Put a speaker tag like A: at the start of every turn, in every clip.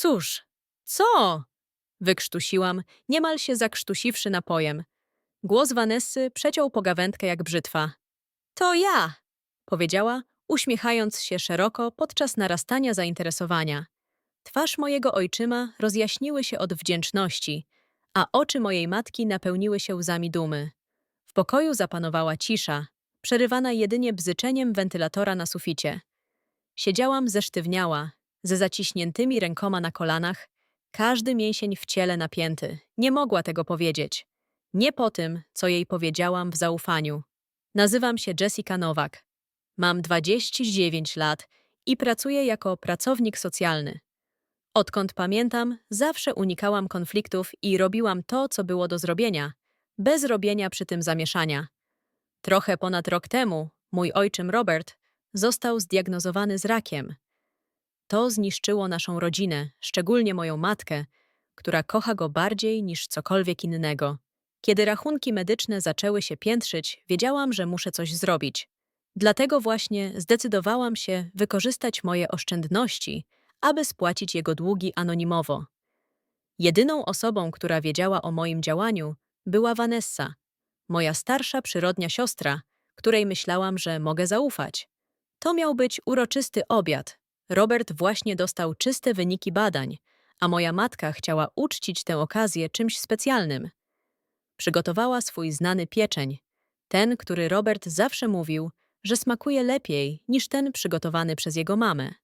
A: Cóż, co? Wykrztusiłam, niemal się zakrztusiwszy napojem. Głos Vanessy przeciął pogawędkę jak brzytwa. To ja, powiedziała, uśmiechając się szeroko podczas narastania zainteresowania. Twarz mojego ojczyma rozjaśniły się od wdzięczności, a oczy mojej matki napełniły się łzami dumy. W pokoju zapanowała cisza, przerywana jedynie bzyczeniem wentylatora na suficie. Siedziałam zesztywniała, ze zaciśniętymi rękoma na kolanach, każdy mięsień w ciele napięty. Nie mogła tego powiedzieć. Nie po tym, co jej powiedziałam w zaufaniu. Nazywam się Jessica Nowak. Mam 29 lat i pracuję jako pracownik socjalny. Odkąd pamiętam, zawsze unikałam konfliktów i robiłam to, co było do zrobienia, bez robienia przy tym zamieszania. Trochę ponad rok temu mój ojczym Robert został zdiagnozowany z rakiem. To zniszczyło naszą rodzinę, szczególnie moją matkę, która kocha go bardziej niż cokolwiek innego. Kiedy rachunki medyczne zaczęły się piętrzyć, wiedziałam, że muszę coś zrobić. Dlatego właśnie zdecydowałam się wykorzystać moje oszczędności, aby spłacić jego długi anonimowo. Jedyną osobą, która wiedziała o moim działaniu, była Vanessa, moja starsza przyrodnia siostra, której myślałam, że mogę zaufać. To miał być uroczysty obiad. Robert właśnie dostał czyste wyniki badań, a moja matka chciała uczcić tę okazję czymś specjalnym. Przygotowała swój znany pieczeń, ten, który Robert zawsze mówił, że smakuje lepiej niż ten przygotowany przez jego mamę.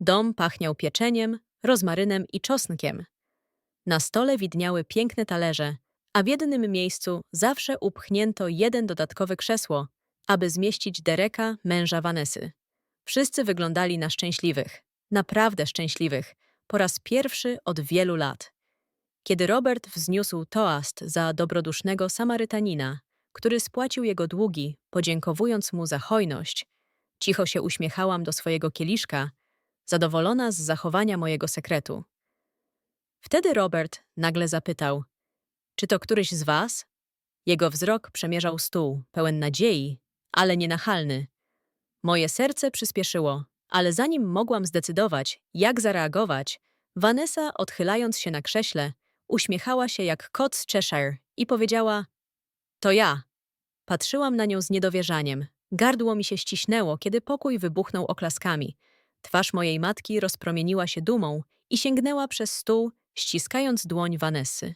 A: Dom pachniał pieczeniem, rozmarynem i czosnkiem. Na stole widniały piękne talerze, a w jednym miejscu zawsze upchnięto jeden dodatkowe krzesło, aby zmieścić Dereka, męża Vanessy. Wszyscy wyglądali na szczęśliwych, naprawdę szczęśliwych, po raz pierwszy od wielu lat. Kiedy Robert wzniósł toast za dobrodusznego Samarytanina, który spłacił jego długi, podziękowując mu za hojność, cicho się uśmiechałam do swojego kieliszka, zadowolona z zachowania mojego sekretu. Wtedy Robert nagle zapytał: Czy to któryś z was? Jego wzrok przemierzał stół, pełen nadziei, ale nienachalny. Moje serce przyspieszyło, ale zanim mogłam zdecydować, jak zareagować, Vanessa, odchylając się na krześle, uśmiechała się jak kot z Cheshire i powiedziała: To ja. Patrzyłam na nią z niedowierzaniem. Gardło mi się ściśnęło, kiedy pokój wybuchnął oklaskami. Twarz mojej matki rozpromieniła się dumą i sięgnęła przez stół, ściskając dłoń Vanessy.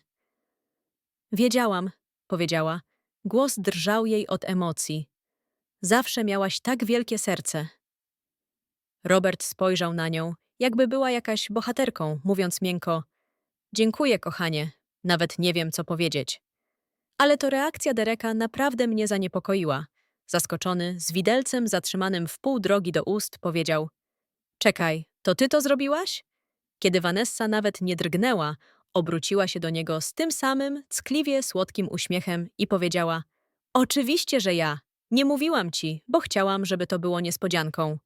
A: Wiedziałam, powiedziała. Głos drżał jej od emocji. Zawsze miałaś tak wielkie serce. Robert spojrzał na nią, jakby była jakaś bohaterką, mówiąc miękko: Dziękuję, kochanie, nawet nie wiem, co powiedzieć. Ale to reakcja Dereka naprawdę mnie zaniepokoiła. Zaskoczony, z widelcem zatrzymanym w pół drogi do ust, powiedział: Czekaj, to ty to zrobiłaś? Kiedy Vanessa nawet nie drgnęła, obróciła się do niego z tym samym, ckliwie słodkim uśmiechem i powiedziała: Oczywiście, że ja. Nie mówiłam ci, bo chciałam, żeby to było niespodzianką.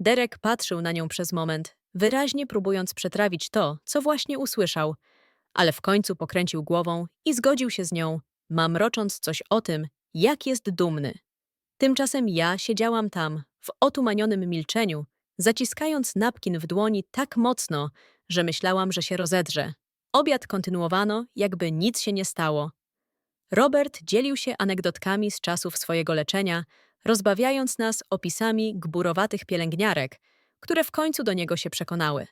A: Derek patrzył na nią przez moment, wyraźnie próbując przetrawić to, co właśnie usłyszał, ale w końcu pokręcił głową i zgodził się z nią, mamrocząc coś o tym, jak jest dumny. Tymczasem ja siedziałam tam, w otumanionym milczeniu, zaciskając napkin w dłoni tak mocno, że myślałam, że się rozedrze. Obiad kontynuowano, jakby nic się nie stało. Robert dzielił się anegdotkami z czasów swojego leczenia, rozbawiając nas opisami gburowatych pielęgniarek, które w końcu do niego się przekonały.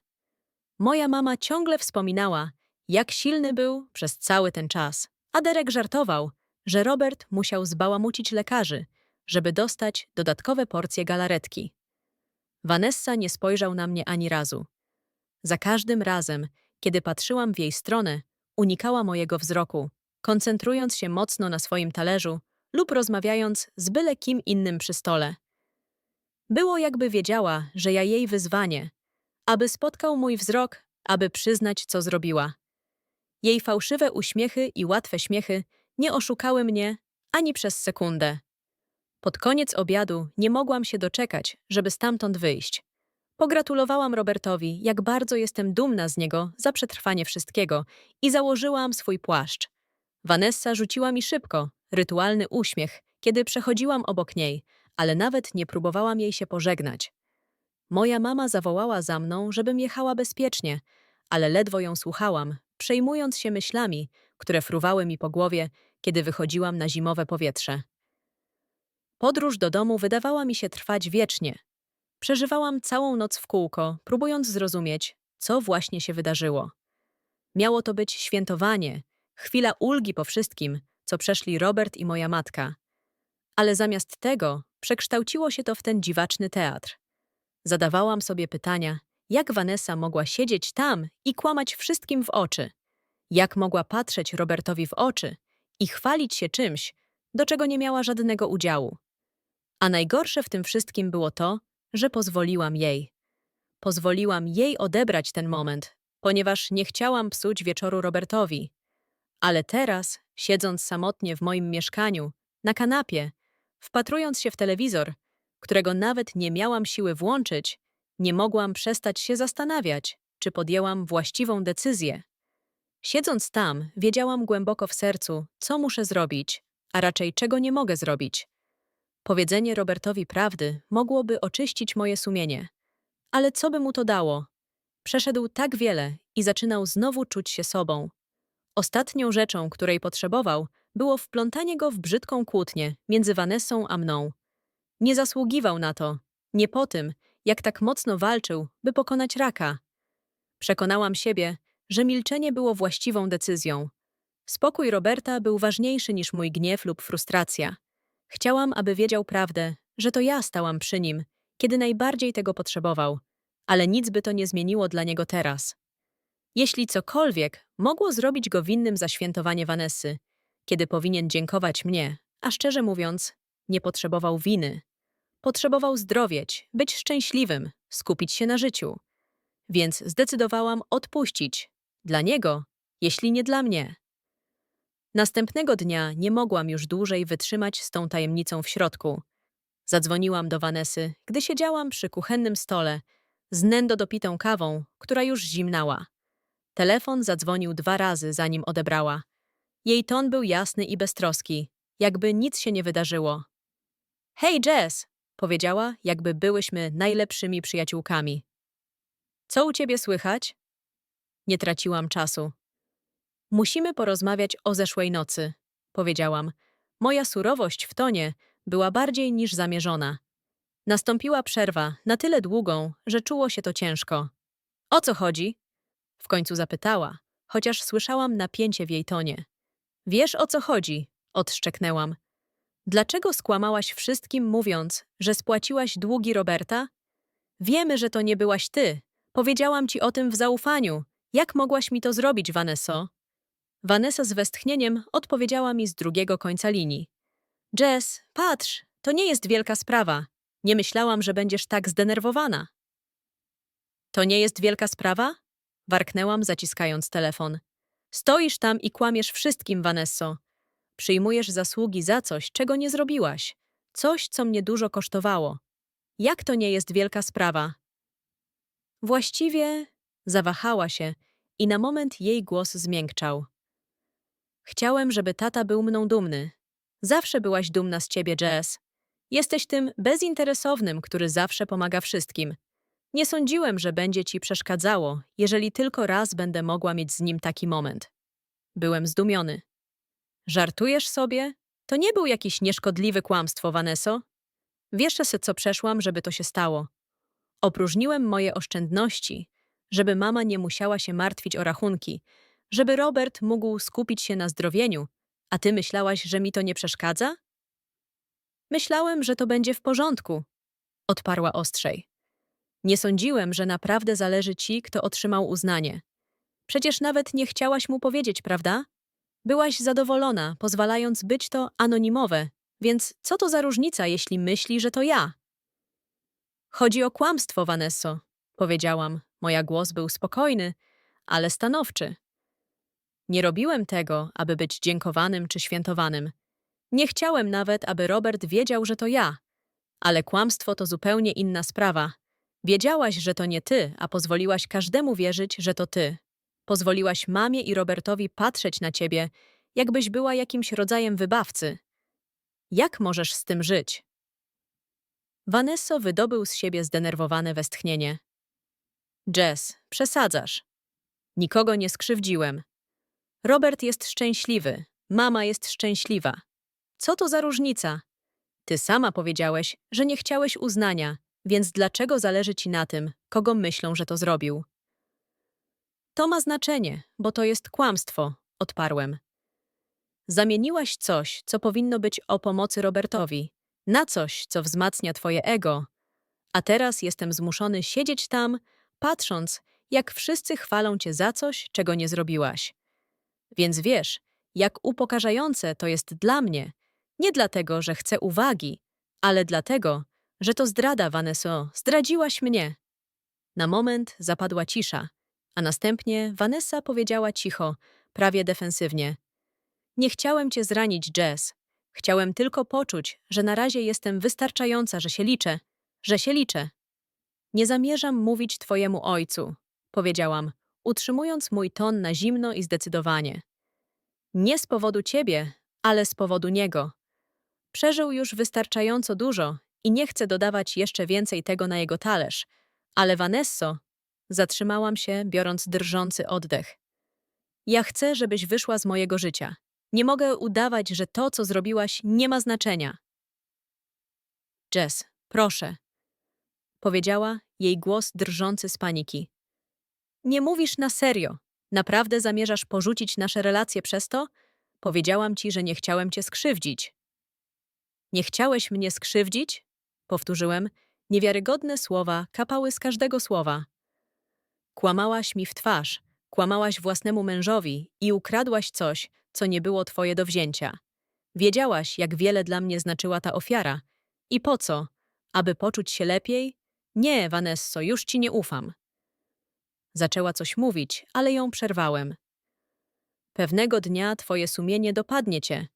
A: Moja mama ciągle wspominała, jak silny był przez cały ten czas, a Derek żartował, że Robert musiał zbałamucić lekarzy, żeby dostać dodatkowe porcje galaretki. Vanessa nie spojrzał na mnie ani razu. Za każdym razem, kiedy patrzyłam w jej stronę, unikała mojego wzroku, koncentrując się mocno na swoim talerzu lub rozmawiając z byle kim innym przy stole. Było jakby wiedziała, że ja jej wyzwanie, aby spotkał mój wzrok, aby przyznać, co zrobiła. Jej fałszywe uśmiechy i łatwe śmiechy nie oszukały mnie ani przez sekundę. Pod koniec obiadu nie mogłam się doczekać, żeby stamtąd wyjść. Pogratulowałam Robertowi, jak bardzo jestem dumna z niego za przetrwanie wszystkiego i założyłam swój płaszcz. Vanessa rzuciła mi szybko, rytualny uśmiech, kiedy przechodziłam obok niej, ale nawet nie próbowałam jej się pożegnać. Moja mama zawołała za mną, żebym jechała bezpiecznie, ale ledwo ją słuchałam, przejmując się myślami, które fruwały mi po głowie, kiedy wychodziłam na zimowe powietrze. Podróż do domu wydawała mi się trwać wiecznie. Przeżywałam całą noc w kółko, próbując zrozumieć, co właśnie się wydarzyło. Miało to być świętowanie, chwila ulgi po wszystkim, co przeszli Robert i moja matka. Ale zamiast tego przekształciło się to w ten dziwaczny teatr. Zadawałam sobie pytania, jak Vanessa mogła siedzieć tam i kłamać wszystkim w oczy? Jak mogła patrzeć Robertowi w oczy i chwalić się czymś, do czego nie miała żadnego udziału? A najgorsze w tym wszystkim było to, że pozwoliłam jej. Pozwoliłam jej odebrać ten moment, ponieważ nie chciałam psuć wieczoru Robertowi. Ale teraz, siedząc samotnie w moim mieszkaniu, na kanapie, wpatrując się w telewizor, którego nawet nie miałam siły włączyć, nie mogłam przestać się zastanawiać, czy podjęłam właściwą decyzję. Siedząc tam, wiedziałam głęboko w sercu, co muszę zrobić, a raczej czego nie mogę zrobić. Powiedzenie Robertowi prawdy mogłoby oczyścić moje sumienie. Ale co by mu to dało? Przeszedł tak wiele i zaczynał znowu czuć się sobą. Ostatnią rzeczą, której potrzebował, było wplątanie go w brzydką kłótnię między Vanessą a mną. Nie zasługiwał na to, nie po tym, jak tak mocno walczył, by pokonać raka. Przekonałam siebie, że milczenie było właściwą decyzją. Spokój Roberta był ważniejszy niż mój gniew lub frustracja. Chciałam, aby wiedział prawdę, że to ja stałam przy nim, kiedy najbardziej tego potrzebował, ale nic by to nie zmieniło dla niego teraz. Jeśli cokolwiek mogło zrobić go winnym za świętowanie Vanessy, kiedy powinien dziękować mnie, a szczerze mówiąc, nie potrzebował winy. Potrzebował zdrowieć, być szczęśliwym, skupić się na życiu. Więc zdecydowałam odpuścić. Dla niego, jeśli nie dla mnie. Następnego dnia nie mogłam już dłużej wytrzymać z tą tajemnicą w środku. Zadzwoniłam do Vanessy, gdy siedziałam przy kuchennym stole, z nędo dopitą kawą, która już zimnała. Telefon zadzwonił dwa razy, zanim odebrała. Jej ton był jasny i beztroski, jakby nic się nie wydarzyło. Hej, Jess! powiedziała, jakby byłyśmy najlepszymi przyjaciółkami. Co u ciebie słychać? Nie traciłam czasu. Musimy porozmawiać o zeszłej nocy, powiedziałam. Moja surowość w tonie była bardziej niż zamierzona. Nastąpiła przerwa, na tyle długą, że czuło się to ciężko. O co chodzi? W końcu zapytała, chociaż słyszałam napięcie w jej tonie. Wiesz o co chodzi? Odszczeknęłam. Dlaczego skłamałaś wszystkim, mówiąc, że spłaciłaś długi Roberta? Wiemy, że to nie byłaś ty. Powiedziałam ci o tym w zaufaniu. Jak mogłaś mi to zrobić, Vanesso? Vanessa z westchnieniem odpowiedziała mi z drugiego końca linii. Jess, patrz, to nie jest wielka sprawa. Nie myślałam, że będziesz tak zdenerwowana. To nie jest wielka sprawa? Warknęłam, zaciskając telefon. Stoisz tam i kłamiesz wszystkim, Vanesso. Przyjmujesz zasługi za coś, czego nie zrobiłaś. Coś, co mnie dużo kosztowało. Jak to nie jest wielka sprawa? Właściwie zawahała się i na moment jej głos zmiękczał. Chciałem, żeby tata był mną dumny. Zawsze byłaś dumna z ciebie, Jess. Jesteś tym bezinteresownym, który zawsze pomaga wszystkim. Nie sądziłem, że będzie ci przeszkadzało, jeżeli tylko raz będę mogła mieć z nim taki moment. Byłem zdumiony. Żartujesz sobie? To nie był jakiś nieszkodliwy kłamstwo, Vanesso. Wiesz, co przeszłam, żeby to się stało. Opróżniłem moje oszczędności, żeby mama nie musiała się martwić o rachunki, żeby Robert mógł skupić się na zdrowieniu, a ty myślałaś, że mi to nie przeszkadza? Myślałem, że to będzie w porządku, odparła ostrzej. Nie sądziłem, że naprawdę zależy ci, kto otrzymał uznanie. Przecież nawet nie chciałaś mu powiedzieć, prawda? Byłaś zadowolona, pozwalając być to anonimowe, więc co to za różnica, jeśli myśli, że to ja? Chodzi o kłamstwo, Vanesso, powiedziałam. Moja głos był spokojny, ale stanowczy. Nie robiłem tego, aby być dziękowanym czy świętowanym. Nie chciałem nawet, aby Robert wiedział, że to ja. Ale kłamstwo to zupełnie inna sprawa. Wiedziałaś, że to nie ty, a pozwoliłaś każdemu wierzyć, że to ty. Pozwoliłaś mamie i Robertowi patrzeć na ciebie, jakbyś była jakimś rodzajem wybawcy. Jak możesz z tym żyć? Vanesso wydobył z siebie zdenerwowane westchnienie. Jess, przesadzasz. Nikogo nie skrzywdziłem. Robert jest szczęśliwy, mama jest szczęśliwa. Co to za różnica? Ty sama powiedziałeś, że nie chciałeś uznania, więc dlaczego zależy ci na tym, kogo myślą, że to zrobił? To ma znaczenie, bo to jest kłamstwo, odparłem. Zamieniłaś coś, co powinno być o pomocy Robertowi, na coś, co wzmacnia twoje ego. A teraz jestem zmuszony siedzieć tam, patrząc, jak wszyscy chwalą cię za coś, czego nie zrobiłaś. Więc wiesz, jak upokarzające to jest dla mnie, nie dlatego, że chcę uwagi, ale dlatego, że to zdrada, Vanesso, zdradziłaś mnie. Na moment zapadła cisza, a następnie Vanessa powiedziała cicho, prawie defensywnie. Nie chciałem cię zranić, Jess. Chciałem tylko poczuć, że na razie jestem wystarczająca, że się liczę, że się liczę. Nie zamierzam mówić twojemu ojcu, powiedziałam, utrzymując mój ton na zimno i zdecydowanie. Nie z powodu ciebie, ale z powodu niego. Przeżył już wystarczająco dużo i nie chcę dodawać jeszcze więcej tego na jego talerz. Ale Vanesso, zatrzymałam się, biorąc drżący oddech. Ja chcę, żebyś wyszła z mojego życia. Nie mogę udawać, że to, co zrobiłaś, nie ma znaczenia. Jess, proszę, powiedziała, jej głos drżący z paniki. Nie mówisz na serio. Naprawdę zamierzasz porzucić nasze relacje przez to? Powiedziałam ci, że nie chciałem cię skrzywdzić. Nie chciałeś mnie skrzywdzić? Powtórzyłem. Niewiarygodne słowa kapały z każdego słowa. Kłamałaś mi w twarz, kłamałaś własnemu mężowi i ukradłaś coś, co nie było twoje do wzięcia. Wiedziałaś, jak wiele dla mnie znaczyła ta ofiara. I po co? Aby poczuć się lepiej? Nie, Vanesso, już ci nie ufam. Zaczęła coś mówić, ale ją przerwałem. Pewnego dnia twoje sumienie dopadnie cię.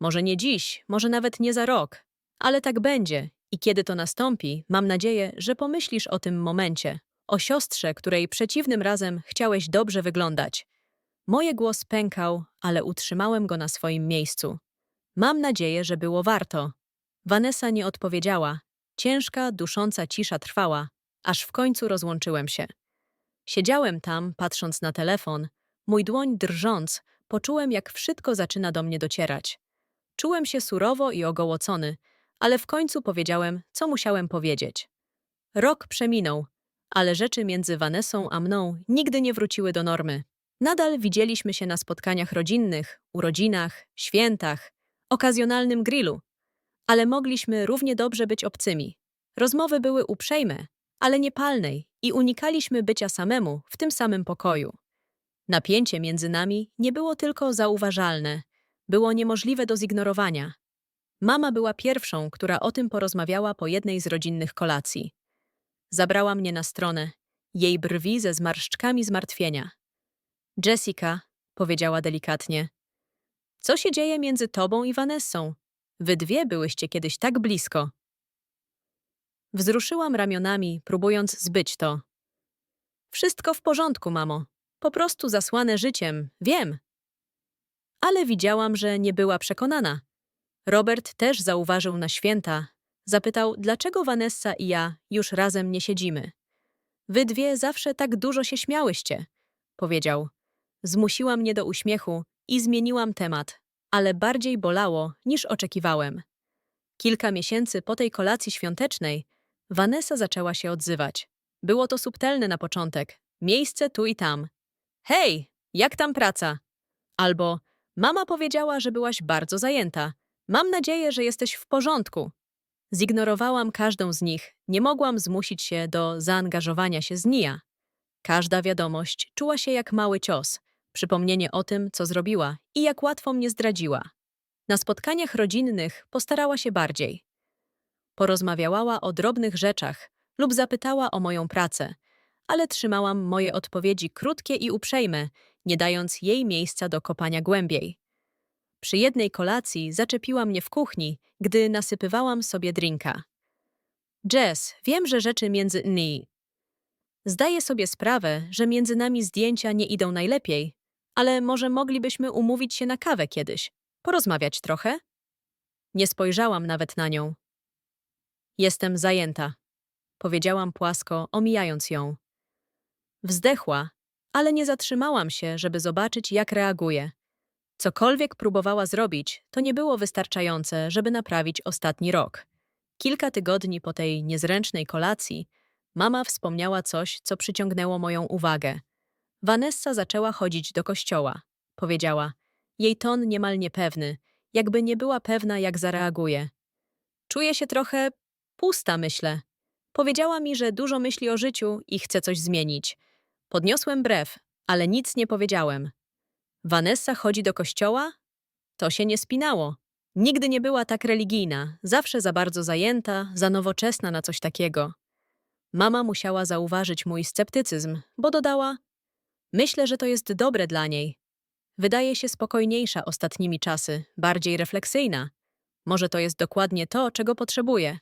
A: Może nie dziś, może nawet nie za rok, ale tak będzie i kiedy to nastąpi, mam nadzieję, że pomyślisz o tym momencie, o siostrze, której przeciwnym razem chciałeś dobrze wyglądać. Moje głos pękał, ale utrzymałem go na swoim miejscu. Mam nadzieję, że było warto. Vanessa nie odpowiedziała. Ciężka, dusząca cisza trwała, aż w końcu rozłączyłem się. Siedziałem tam, patrząc na telefon, mój dłoń drżąc, poczułem, jak wszystko zaczyna do mnie docierać. Czułem się surowo i ogołocony, ale w końcu powiedziałem, co musiałem powiedzieć. Rok przeminął, ale rzeczy między Vanessą a mną nigdy nie wróciły do normy. Nadal widzieliśmy się na spotkaniach rodzinnych, urodzinach, świętach, okazjonalnym grillu, ale mogliśmy równie dobrze być obcymi. Rozmowy były uprzejme, ale niepalnej i unikaliśmy bycia samemu w tym samym pokoju. Napięcie między nami nie było tylko zauważalne, było niemożliwe do zignorowania. Mama była pierwszą, która o tym porozmawiała po jednej z rodzinnych kolacji. Zabrała mnie na stronę, jej brwi ze zmarszczkami zmartwienia. Jessica, powiedziała delikatnie, co się dzieje między tobą i Vanessą? Wy dwie byłyście kiedyś tak blisko. Wzruszyłam ramionami, próbując zbyć to. Wszystko w porządku, mamo. Po prostu zasłane życiem, wiem. Ale widziałam, że nie była przekonana. Robert też zauważył na święta. Zapytał, dlaczego Vanessa i ja już razem nie siedzimy. Wy dwie zawsze tak dużo się śmiałyście, powiedział. Zmusiła mnie do uśmiechu i zmieniłam temat, ale bardziej bolało niż oczekiwałem. Kilka miesięcy po tej kolacji świątecznej Vanessa zaczęła się odzywać. Było to subtelne na początek. Miejsce tu i tam. Hej, jak tam praca? Albo mama powiedziała, że byłaś bardzo zajęta. Mam nadzieję, że jesteś w porządku. Zignorowałam każdą z nich, nie mogłam zmusić się do zaangażowania się z Nia. Każda wiadomość czuła się jak mały cios, przypomnienie o tym, co zrobiła i jak łatwo mnie zdradziła. Na spotkaniach rodzinnych postarała się bardziej. Porozmawiała o drobnych rzeczach lub zapytała o moją pracę, ale trzymałam moje odpowiedzi krótkie i uprzejme, nie dając jej miejsca do kopania głębiej. Przy jednej kolacji zaczepiła mnie w kuchni, gdy nasypywałam sobie drinka. Jess, wiem, że rzeczy między nami. Zdaję sobie sprawę, że między nami zdjęcia nie idą najlepiej, ale może moglibyśmy umówić się na kawę kiedyś, porozmawiać trochę? Nie spojrzałam nawet na nią. Jestem zajęta, powiedziałam płasko, omijając ją. Wzdechła, ale nie zatrzymałam się, żeby zobaczyć, jak reaguje. Cokolwiek próbowała zrobić, to nie było wystarczające, żeby naprawić ostatni rok. Kilka tygodni po tej niezręcznej kolacji mama wspomniała coś, co przyciągnęło moją uwagę. Vanessa zaczęła chodzić do kościoła. Powiedziała. Jej ton niemal niepewny, jakby nie była pewna, jak zareaguje. Czuję się trochę pusta, myślę. Powiedziała mi, że dużo myśli o życiu i chce coś zmienić. Podniosłem brew, ale nic nie powiedziałem. Vanessa chodzi do kościoła? To się nie spinało. Nigdy nie była tak religijna, zawsze za bardzo zajęta, za nowoczesna na coś takiego. Mama musiała zauważyć mój sceptycyzm, bo dodała: Myślę, że to jest dobre dla niej. Wydaje się spokojniejsza ostatnimi czasy, bardziej refleksyjna. Może to jest dokładnie to, czego potrzebuje.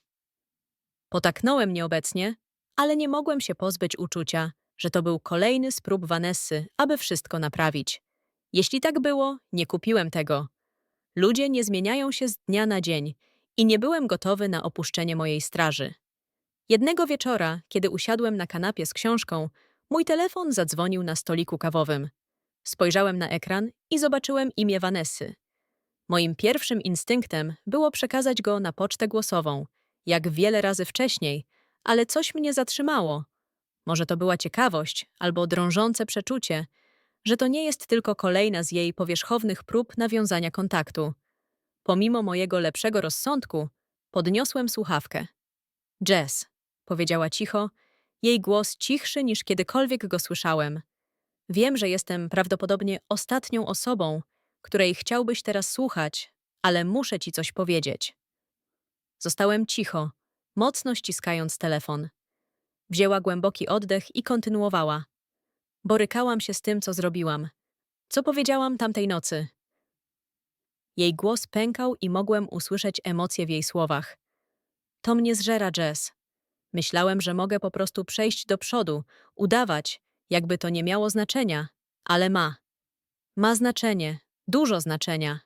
A: Potaknąłem nieobecnie, ale nie mogłem się pozbyć uczucia, że to był kolejny z prób Vanessy, aby wszystko naprawić. Jeśli tak było, nie kupiłem tego. Ludzie nie zmieniają się z dnia na dzień i nie byłem gotowy na opuszczenie mojej straży. Jednego wieczora, kiedy usiadłem na kanapie z książką, mój telefon zadzwonił na stoliku kawowym. Spojrzałem na ekran i zobaczyłem imię Vanessy. Moim pierwszym instynktem było przekazać go na pocztę głosową, jak wiele razy wcześniej, ale coś mnie zatrzymało. Może to była ciekawość albo drążące przeczucie, że to nie jest tylko kolejna z jej powierzchownych prób nawiązania kontaktu. Pomimo mojego lepszego rozsądku, podniosłem słuchawkę. Jess, powiedziała cicho, jej głos cichszy niż kiedykolwiek go słyszałem. Wiem, że jestem prawdopodobnie ostatnią osobą, której chciałbyś teraz słuchać, ale muszę ci coś powiedzieć. Zostałem cicho, mocno ściskając telefon. Wzięła głęboki oddech i kontynuowała. Borykałam się z tym, co zrobiłam. Co powiedziałam tamtej nocy? Jej głos pękał i mogłem usłyszeć emocje w jej słowach. To mnie zżera, Jess. Myślałem, że mogę po prostu przejść do przodu, udawać, jakby to nie miało znaczenia, ale ma. Ma znaczenie, dużo znaczenia.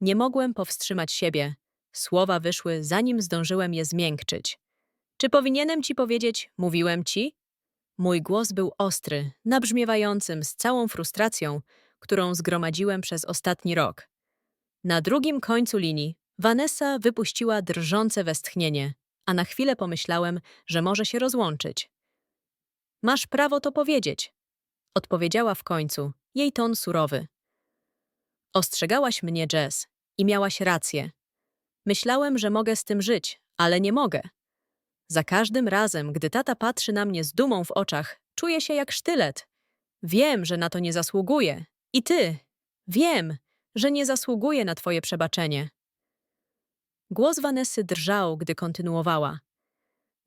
A: Nie mogłem powstrzymać siebie. Słowa wyszły, zanim zdążyłem je zmiękczyć. Czy powinienem ci powiedzieć, mówiłem ci? Mój głos był ostry, nabrzmiewającym z całą frustracją, którą zgromadziłem przez ostatni rok. Na drugim końcu linii Vanessa wypuściła drżące westchnienie, a na chwilę pomyślałem, że może się rozłączyć. Masz prawo to powiedzieć, odpowiedziała w końcu, jej ton surowy. Ostrzegałaś mnie, Jess, i miałaś rację. Myślałem, że mogę z tym żyć, ale nie mogę. Za każdym razem, gdy tata patrzy na mnie z dumą w oczach, czuję się jak sztylet. Wiem, że na to nie zasługuję. I ty. Wiem, że nie zasługuję na twoje przebaczenie. Głos Vanessy drżał, gdy kontynuowała.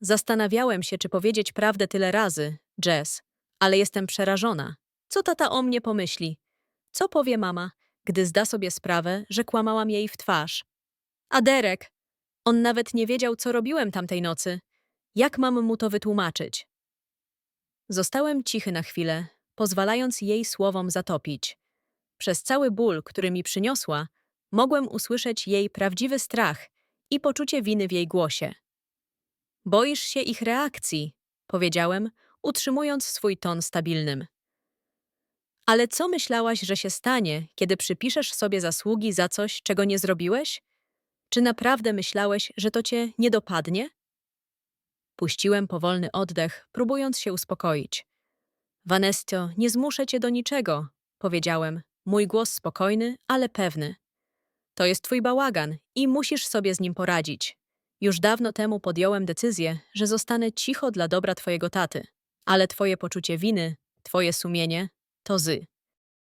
A: Zastanawiałem się, czy powiedzieć prawdę tyle razy, Jess, ale jestem przerażona. Co tata o mnie pomyśli? Co powie mama, gdy zda sobie sprawę, że kłamałam jej w twarz? A Derek? On nawet nie wiedział, co robiłem tamtej nocy. Jak mam mu to wytłumaczyć? Zostałem cichy na chwilę, pozwalając jej słowom zatopić. Przez cały ból, który mi przyniosła, mogłem usłyszeć jej prawdziwy strach i poczucie winy w jej głosie. Boisz się ich reakcji, powiedziałem, utrzymując swój ton stabilnym. Ale co myślałaś, że się stanie, kiedy przypiszesz sobie zasługi za coś, czego nie zrobiłeś? Czy naprawdę myślałeś, że to cię nie dopadnie? Puściłem powolny oddech, próbując się uspokoić. Vanesto, nie zmuszę cię do niczego, powiedziałem, mój głos spokojny, ale pewny. To jest twój bałagan i musisz sobie z nim poradzić. Już dawno temu podjąłem decyzję, że zostanę cicho dla dobra twojego taty, ale twoje poczucie winy, twoje sumienie to zy.